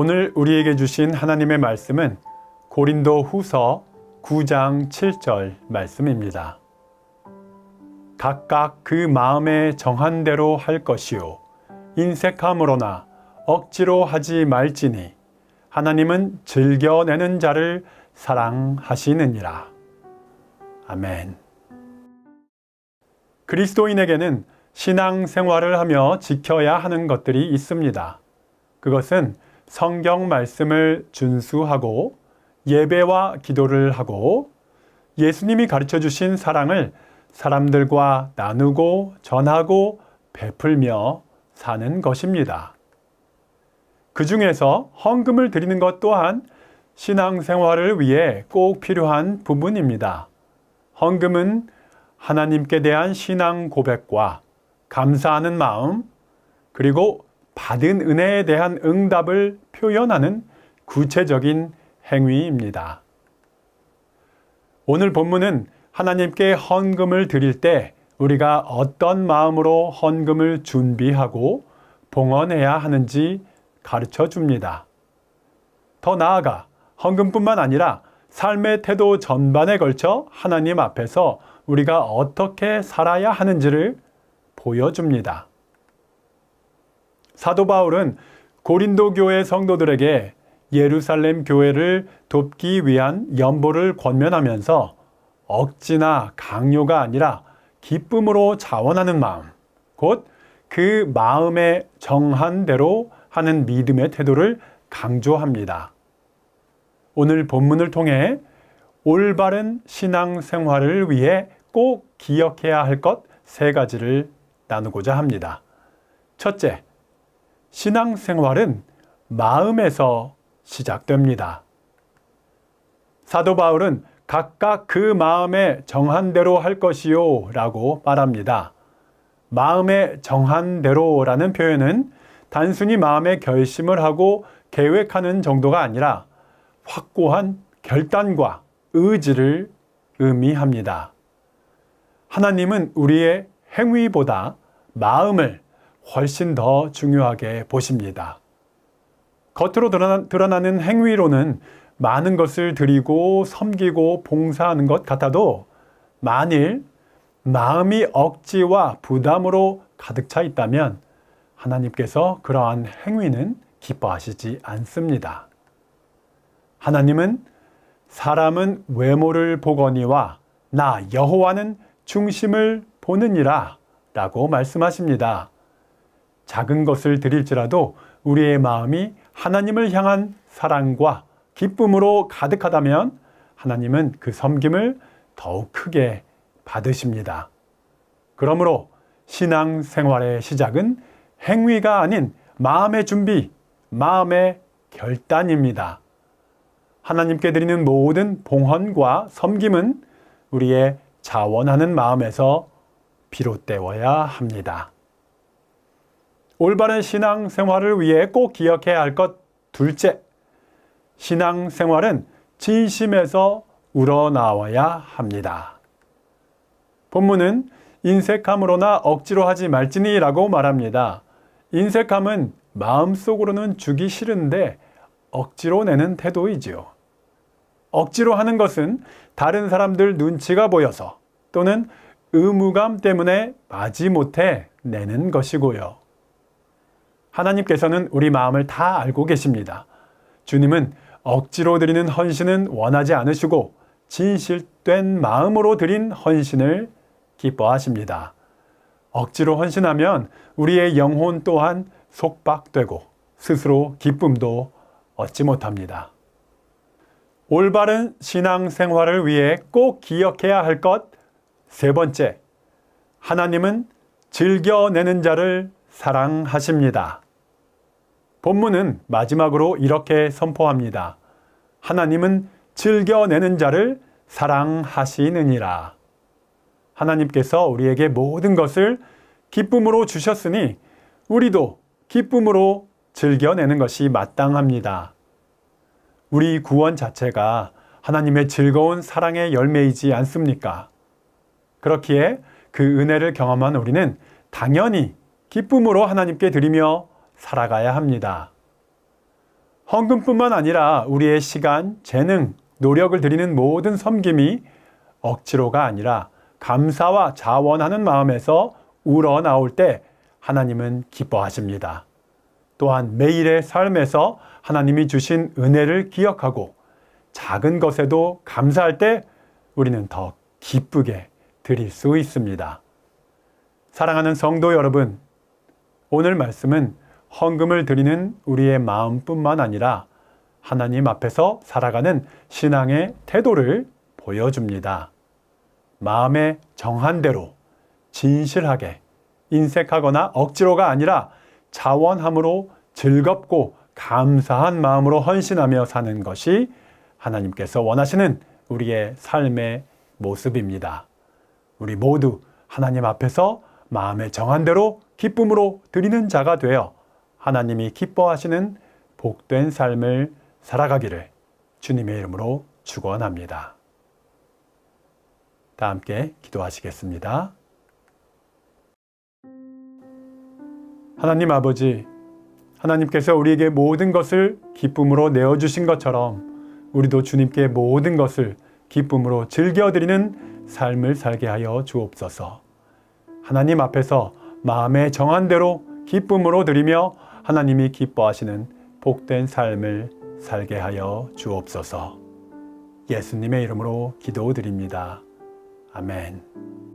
오늘 우리에게 주신 하나님의 말씀은 고린도 후서 9장 7절 말씀입니다. 각각 그 마음에 정한 대로 할 것이요. 인색함으로나 억지로 하지 말지니 하나님은 즐겨내는 자를 사랑하시느니라. 아멘. 그리스도인에게는 신앙 생활을 하며 지켜야 하는 것들이 있습니다. 그것은 성경 말씀을 준수하고 예배와 기도를 하고 예수님이 가르쳐 주신 사랑을 사람들과 나누고 전하고 베풀며 사는 것입니다. 그 중에서 헌금을 드리는 것 또한 신앙생활을 위해 꼭 필요한 부분입니다. 헌금은 하나님께 대한 신앙 고백과 감사하는 마음, 그리고 받은 은혜에 대한 응답을 표현하는 구체적인 행위입니다. 오늘 본문은 하나님께 헌금을 드릴 때 우리가 어떤 마음으로 헌금을 준비하고 봉헌해야 하는지 가르쳐 줍니다. 더 나아가 헌금뿐만 아니라 삶의 태도 전반에 걸쳐 하나님 앞에서 우리가 어떻게 살아야 하는지를 보여줍니다. 사도 바울은 고린도 교회 성도들에게 예루살렘 교회를 돕기 위한 연보를 권면하면서 억지나 강요가 아니라 기쁨으로 자원하는 마음, 곧 그 마음에 정한 대로 하는 믿음의 태도를 강조합니다. 오늘 본문을 통해 올바른 신앙 생활을 위해 꼭 기억해야 할 것 세 가지를 나누고자 합니다. 첫째, 신앙 생활은 마음에서 시작됩니다. 사도 바울은 각각 그 마음에 정한 대로 할 것이요 라고 말합니다. 마음에 정한 대로라는 표현은 단순히 마음에 결심을 하고 계획하는 정도가 아니라 확고한 결단과 의지를 의미합니다. 하나님은 우리의 행위보다 마음을 훨씬 더 중요하게 보십니다. 겉으로 드러나, 는 행위로는 많은 것을 드리고 섬기고 봉사하는 것 같아도 만일 마음이 억지와 부담으로 가득 차 있다면 하나님께서 그러한 행위는 기뻐하시지 않습니다. 하나님은 사람은 외모를 보거니와 나 여호와는 중심을 보느니라 라고 말씀하십니다. 작은 것을 드릴지라도 우리의 마음이 하나님을 향한 사랑과 기쁨으로 가득하다면 하나님은 그 섬김을 더욱 크게 받으십니다. 그러므로 신앙 생활의 시작은 행위가 아닌 마음의 준비, 마음의 결단입니다. 하나님께 드리는 모든 봉헌과 섬김은 우리의 자원하는 마음에서 비롯되어야 합니다. 올바른 신앙 생활을 위해 꼭 기억해야 할 것 둘째, 신앙 생활은 진심에서 우러나와야 합니다. 본문은 인색함으로나 억지로 하지 말지니 라고 말합니다. 인색함은 마음속으로는 주기 싫은데 억지로 내는 태도이지요. 억지로 하는 것은 다른 사람들 눈치가 보여서 또는 의무감 때문에 마지못해 내는 것이고요. 하나님께서는 우리 마음을 다 알고 계십니다. 주님은 억지로 드리는 헌신은 원하지 않으시고 진실된 마음으로 드린 헌신을 기뻐하십니다. 억지로 헌신하면 우리의 영혼 또한 속박되고 스스로 기쁨도 얻지 못합니다. 올바른 신앙 생활을 위해 꼭 기억해야 할 것 세 번째, 하나님은 즐겨내는 자를 사랑하십니다. 본문은 마지막으로 이렇게 선포합니다. 하나님은 즐겨내는 자를 사랑하시느니라. 하나님께서 우리에게 모든 것을 기쁨으로 주셨으니 우리도 기쁨으로 즐겨내는 것이 마땅합니다. 우리 구원 자체가 하나님의 즐거운 사랑의 열매이지 않습니까? 그렇기에 그 은혜를 경험한 우리는 당연히 기쁨으로 하나님께 드리며 살아가야 합니다. 헌금뿐만 아니라 우리의 시간, 재능, 노력을 드리는 모든 섬김이 억지로가 아니라 감사와 자원하는 마음에서 우러나올 때 하나님은 기뻐하십니다. 또한 매일의 삶에서 하나님이 주신 은혜를 기억하고 작은 것에도 감사할 때 우리는 더 기쁘게 드릴 수 있습니다. 사랑하는 성도 여러분, 오늘 말씀은 헌금을 드리는 우리의 마음뿐만 아니라 하나님 앞에서 살아가는 신앙의 태도를 보여줍니다. 마음의 정한 대로 진실하게 인색하거나 억지로가 아니라 자원함으로 즐겁고 감사한 마음으로 헌신하며 사는 것이 하나님께서 원하시는 우리의 삶의 모습입니다. 우리 모두 하나님 앞에서 마음의 정한 대로 기쁨으로 드리는 자가 되어 하나님이 기뻐하시는 복된 삶을 살아가기를 주님의 이름으로 축원합니다. 다 함께 기도하시겠습니다. 하나님 아버지, 하나님께서 우리에게 모든 것을 기쁨으로 내어주신 것처럼 우리도 주님께 모든 것을 기쁨으로 즐겨드리는 삶을 살게 하여 주옵소서. 하나님 앞에서 마음의 정한 대로 기쁨으로 드리며 하나님이 기뻐하시는 복된 삶을 살게 하여 주옵소서. 예수님의 이름으로 기도드립니다. 아멘.